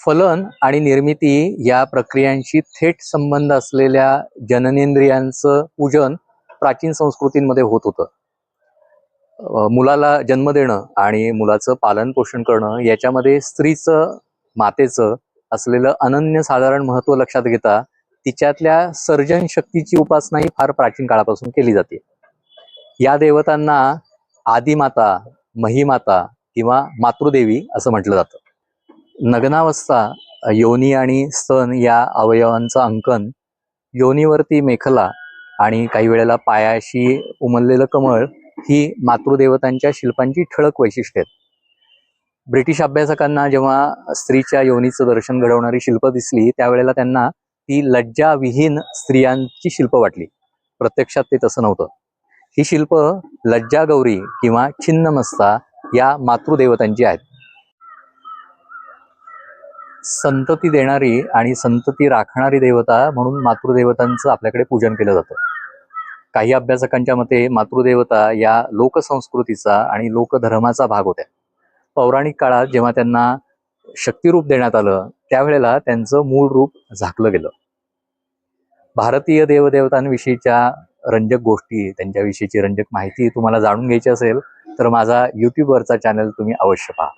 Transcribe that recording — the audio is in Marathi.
फलन आणि निर्मिती या प्रक्रियांशी थेट संबंध असलेल्या जननेंद्रियांचं पूजन प्राचीन संस्कृतींमध्ये होत होतं. मुलाला जन्म देणं आणि मुलाचं पालन पोषण करणं याच्यामध्ये स्त्रीचं मातेचं असलेलं अनन्य साधारण महत्त्व लक्षात घेता तिच्यातल्या सर्जन शक्तीची उपासना ही फार प्राचीन काळापासून केली जाते. या देवतांना आदिमाता महिमाता किंवा मातृदेवी असं म्हटलं जातं. नग्नावस्था योनी आणि स्तन या अवयवांचं अंकन योनीवरती मेखला आणि काही वेळेला पायाशी उमललेलं कमळ ही मातृदेवतांच्या शिल्पांची ठळक वैशिष्ट्ये आहेत. ब्रिटिश अभ्यासकांना जेव्हा स्त्रीच्या योनीचं दर्शन घडवणारी शिल्प दिसली त्यावेळेला त्यांना ती लज्जाविहीन स्त्रियांची शिल्प वाटली. प्रत्यक्षात ते तसं नव्हतं. ही शिल्प लज्जा गौरी किंवा छिन्नमस्ता या मातृदेवतांची आहेत. संतती देणारी आणि संतती राखणारी देवता म्हणून मातृदेवतांचं आपल्याकडे पूजन केलं जातं. काही अभ्यासकांच्या मते मातृदेवता या लोकसंस्कृतीचा आणि लोकधर्माचा भाग होत्या. पौराणिक काळात जेव्हा त्यांना शक्तिरूप देण्यात आलं त्यावेळेला त्यांचं मूळ रूप झाकलं गेलं. भारतीय देवदेवतांविषयीच्या रंजक गोष्टी त्यांच्याविषयीची रंजक माहिती तुम्हाला जाणून घ्यायची असेल तर माझा युट्यूबवरचा चॅनल तुम्ही अवश्य पहा.